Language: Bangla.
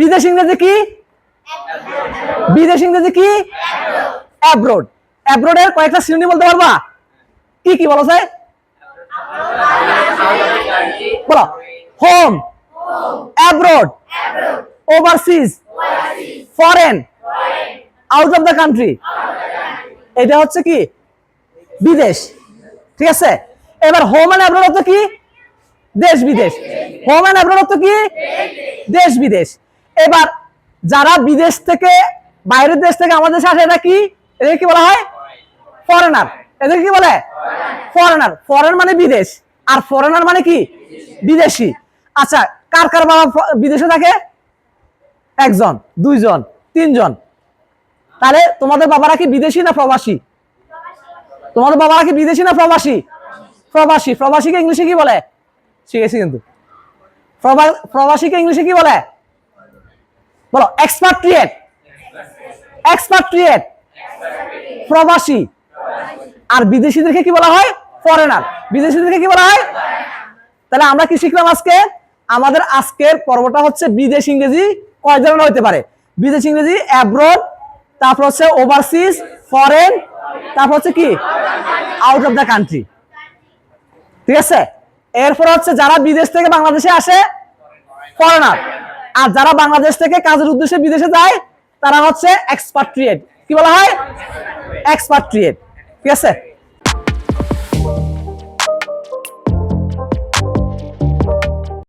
বিদেশ ইংরেজি কি? বিদেশ ইংরেজি কি? অ্যাব্রোড অ্যাব্রোডের কয়েকটা শ্রেণি বলতে পারবা? কি কি বলো স্যার? বলো। Home abroad overseas foreign out of the country এটা হচ্ছে কি? বিদেশ। ঠিক আছে? এবার হোম অ্যান্ড অ্যাব্রোড অর্থ কি? দেশ বিদেশ হোম অ্যান্ড অ্যাব্রোড অর্থ কি? দেশ বিদেশ এবার যারা বিদেশ থেকে, বাইরের দেশ থেকে আমাদের আসে এটা কি? এদের কি বলা হয়? ফরেনার এদের কি বলে? ফরেনার ফরেন মানে বিদেশ। আর ফরেনার মানে কি? বিদেশি। আচ্ছা কার কার বাবা বিদেশে থাকে? একজন, দুইজন, তিনজন। তাহলে তোমাদের বাবারা কি বিদেশি না প্রবাসী? তোমাদের বাবারা কি বিদেশি না প্রবাসী? প্রবাসী। প্রবাসীকে ইংলিশে কি বলে? শিখেছি কিন্তু। প্রবা- প্রবাসীকে ইংলিশে কি বলে? বলো এক্সপাট্রিয়েট এক্সপাট্রিয়েট প্রবাসী। আর বিদেশিদেরকে কি বলা হয়? ফরেনার বিদেশিদেরকে কি বলা হয়? তাহলে আমরা কি শিখলাম আজকে? আমাদের আজকের পর্বটা হচ্ছে বিদেশ ইংরেজি কয় ধরনের হতে পারে? বিদেশ ইংরেজি অ্যাব্রোড তারপর হচ্ছে ওভারসিজ ফরেন তারপর হচ্ছে কি? আউট অফ দ্য কান্ট্রি ঠিক আছে? এরপর হচ্ছে যারা বিদেশ থেকে বাংলাদেশে আসে ফরেনার আর যারা বাংলাদেশ থেকে কাজের উদ্দেশ্যে বিদেশে যায়, তারা হচ্ছে এক্সপার্ট্রিয়েট কি বলা হয়? এক্সপার্ট্রিয়েট ঠিক আছে?